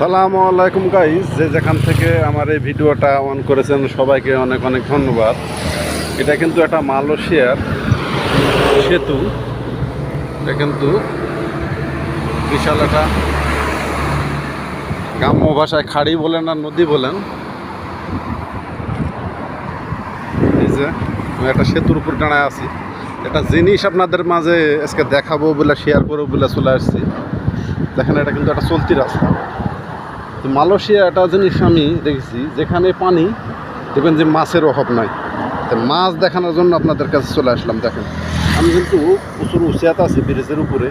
সালামু আলাইকুম গাইজ যে যেখান থেকে আমার এই ভিডিওটা অন করেছেন, সবাইকে অনেক অনেক ধন্যবাদ। এটা কিন্তু একটা মালয়েশিয়ার সেতু। এটা কিন্তু বিশাল একটা গ্রাম্য ভাষায় খাড়ি বলেন আর নদী বলেন। এই যে, আমি একটা সেতুর উপর দাঁড়ায় আছি। একটা জিনিস আপনাদের মাঝে আজকে দেখাবো বলে শেয়ার করব বলে চলে আসছি। দেখেন, এটা কিন্তু একটা চলতি রাস্তা। তো মালয়েশিয়া একটা জিনিস আমি দেখেছি, যেখানে পানি, দেখবেন যে মাছের অভাব নাই। তো মাছ দেখানোর জন্য আপনাদের কাছে চলে আসলাম, দেখেন। আমি কিন্তু প্রচুর উচিয়াতে আছি ব্রিজের উপরে,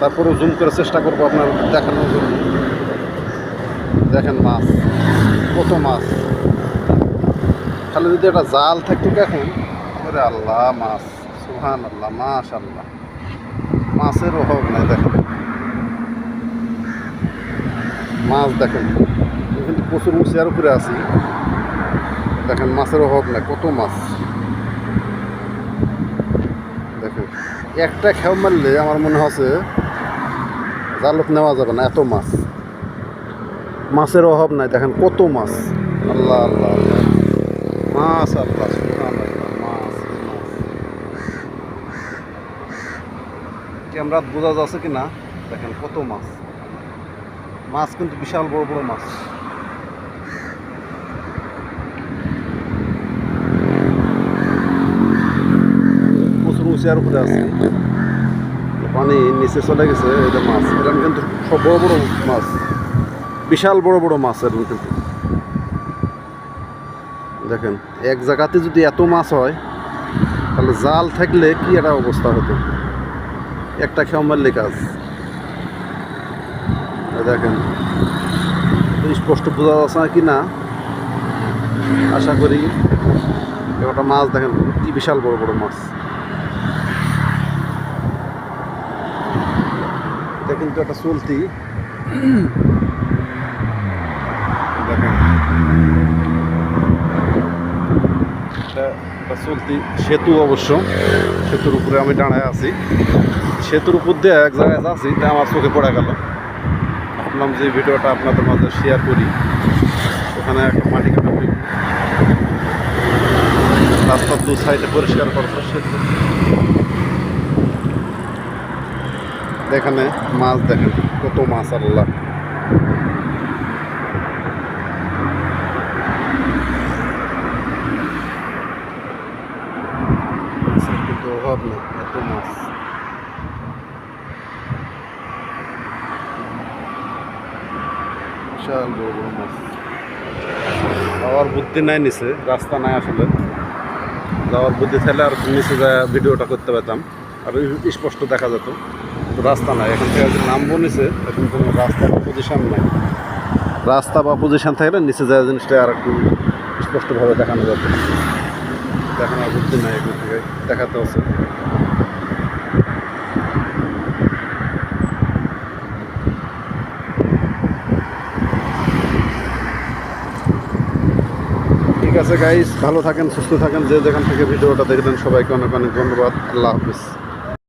তারপরেও জুম করে চেষ্টা করব আপনার দেখানোর জন্য। দেখেন মাছ, কত মাছ। খালি যদি একটা জাল থাকতো দেখেন আরে আল্লাহ, মাছ। সুহান আল্লাহ মাশ আল্লাহ মাছের অভাব নাই, দেখেন। মাছ দেখেন। কিন্তু প্রচুর উঁচিয়ার উপরে আছি। দেখেন মাছের অভাব নাই, কত মাছ। দেখেন, একটা খেও মারলে আমার মনে হচ্ছে জালত নেওয়া যাবে না, এত মাছ। মাছের অভাব নাই, দেখেন কত মাছ। আল্লাহ আল্লাহ মাছ আল্লাহ মাছ ক্যামেরা বোঝা যাচ্ছে কি না দেখেন কত মাছ। মাছ কিন্তু বিশাল বড় বড় মাছ। প্রচুর উঁচিয়ার উপরে আছে। পানি নিচে চলে গেছে এটা মাছ, এরকম কিন্তু সব বড় বড় মাছ। বিশাল বড় বড় মাছ এরকম কিন্তু। দেখেন, এক জায়গাতে যদি এত মাছ হয়, তাহলে জাল থাকলে কি একটা অবস্থা হতো? একটা খেয়ে মারলে কাজ। দেখেন স্পষ্ট বোঝা যাচ্ছে না কি না? আশা করি একটা মাছ দেখেন, কি বিশাল বড় বড় মাছ। এটা কিন্তু একটা চলতি। দেখেন, এটা চলতি সেতু অবশ্য। সেতুর উপরে আমি দাঁড়ায় আছি। সেতুর উপর দিয়ে এক জায়গায় যাচ্ছি, তা আমার চোখে পড়ে গেল। ভাবলাম যে ভিডিওটা আপনাদের মাঝে শেয়ার করি। ওখানে একটা মাটি কাটা রাস্তার দু সাইডে পরিষ্কার সেতু এখানে মাছ, দেখেন কত মাছ, আল্লাহ। অভাব নেই, এত মাছ। বিশাল বড় বড় মাছ। যাওয়ার বুদ্ধি নাই নিচে, রাস্তা নাই আসলে। যাওয়ার বুদ্ধি থাকলে আর নিচে যায় ভিডিওটা করতে পারতাম। আর স্পষ্ট দেখা যেত। রাস্তা নাই। এখন থেকে নামবো নিচে, এখন কোনো রাস্তা বা পজিশন নাই। রাস্তা বা পজিশন থাকলে নিচে যাওয়া জিনিসটা আর একটু স্পষ্টভাবে দেখানো যেত দেখানোর বুদ্ধি নাই এখান থেকে। দেখাতে হচ্ছে। আছে গাইস ভালো থাকেন, সুস্থ থাকেন, যে যেখান থেকে ভিডিওটা দেখবেন, সবাইকে অনেক অনেক ধন্যবাদ। আল্লাহ হাফিজ।